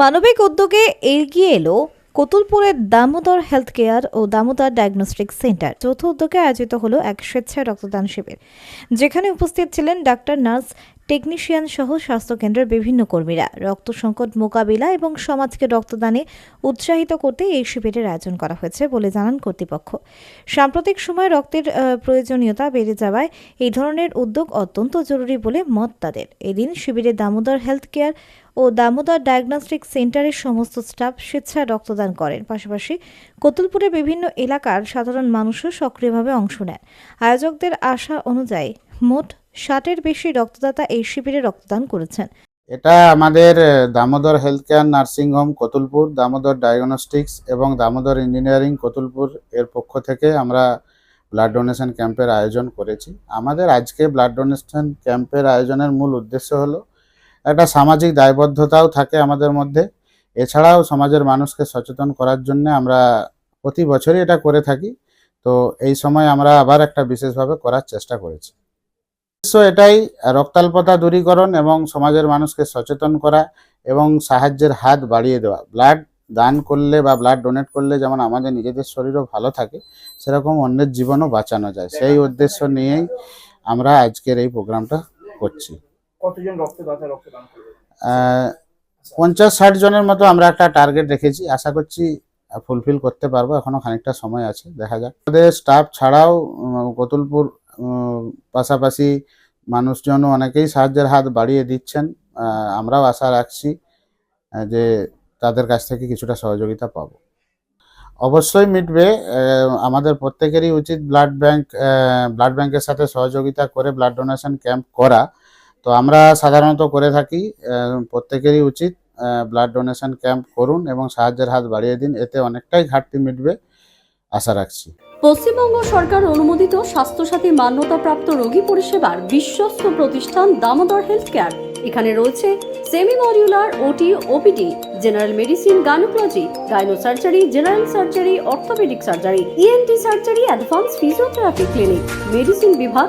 মানবিক উদ্যোগে এগিয়ে এলো কতুলপুরের দামোদর হেলথ কেয়ার ও দামোদর ডায়াগনস্টিক সেন্টার। যৌথ উদ্যোগে আয়োজিত হলো এক স্বেচ্ছায় রক্তদান শিবির। যেখানে উপস্থিত ছিলেন ডাক্তার, নার্স, টেকনিশিয়ান সহ স্বাস্থ্যকেন্দ্রের বিভিন্ন কর্মীরা। রক্ত সংকট মোকাবিলা এবং সমাজকে রক্তদানে উৎসাহিত করতে এই শিবিরের আয়োজন করা হয়েছে বলে জানান কর্তৃপক্ষ। সাম্প্রতিক সময়ে রক্তের প্রয়োজনীয়তা বেড়ে যাওয়ায় এই ধরনের উদ্যোগ অত্যন্ত জরুরি বলে মত তাদের। এদিন শিবিরে দামোদর হেলথ কেয়ার ও দামোদর ডায়াগনস্টিক সেন্টারের সমস্ত স্টাফ স্বেচ্ছায় রক্তদান করেন। পাশাপাশি কতুলপুরে বিভিন্ন এলাকার সাধারণ মানুষও সক্রিয়ভাবে অংশ নেন। আয়োজকদের আশা অনুযায়ী মোট ষাটের বেশি রক্তদাতা এই শিবিরে রক্তদান করেছেন। এটা আমাদের Damodar health care nursing home Kotulpur, Damodar diagnostics এবং দামোদর ইঞ্জিনিয়ারিং কতুলপুর এর পক্ষ থেকে আমরা ব্লাড ডোনেশন ক্যাম্পের আয়োজন করেছি। আমাদের আজকে ব্লাড ডোনেশন ক্যাম্পের আয়োজনের মূল উদ্দেশ্য হলো একটা সামাজিক দায়বদ্ধতাও থাকে আমাদের মধ্যে। এছাড়াও সমাজের মানুষকে সচেতন করার জন্য আমরা প্রতি বছরই এটা করে থাকি। তো এই সময় আমরা আবার একটা বিশেষভাবে করার চেষ্টা করেছি। উদ্দেশ্য এটাই, রক্তাল্পতা দূরীকরণ এবং সমাজের মানুষকে সচেতন করা এবং সাহায্যের হাত বাড়িয়ে দেওয়া। ব্লাড দান করলে বা ব্লাড ডোনেট করলে যেমন আমাদের নিজেদের শরীরও ভালো থাকে, সেরকম অন্যের জীবনও বাঁচানো যায়। সেই উদ্দেশ্য নিয়েই আমরা আজকের এই প্রোগ্রামটা করছি। কতজন রক্তদাতা রক্তদান করবে? পঞ্চাশ ষাট জনের মতো আমরা একটা টার্গেট রেখেছি। আশা করছি ফুলফিল করতে পারব। এখনও খানিকটা সময় আছে, দেখা যাক। আমাদের স্টাফ ছাড়াও কতুলপুর পাশাপাশি মানুষজনও অনেকেই সাহায্যের হাত বাড়িয়ে দিচ্ছেন। আমরাও আশা রাখছি যে তাদের কাছ থেকে কিছুটা সহযোগিতা পাবো। অবশ্যই মিটবে আমাদের প্রত্যেকেরই উচিত ব্লাড ব্যাংক ব্লাড ব্যাংকের সাথে সহযোগিতা করে ব্লাড ডোনেশন ক্যাম্প করা। তো আমরা সাধারণত করে থাকি প্রত্যেকেরই উচিত ব্লাড ডোনেশন ক্যাম্প করুন এবং সাহায্যের হাত বাড়িয়ে দিন, এতে অনেকটাই ঘাটতি মিটবে, আশা রাখছি। পশ্চিমবঙ্গ সরকার অনুমোদিত স্বাস্থ্যসাথী মান্যতাপ্রাপ্ত রোগী পরিষেবার বিশ্বস্ত প্রতিষ্ঠান দামোদর হেলথ কেয়ার এখানে রয়েছে semi modular OT, OPD, general medicine, gynaecology gyno surgery general surgery, orthopaedic surgery, ENT surgery, advance physiotherapy clinic, medicine বিভাগ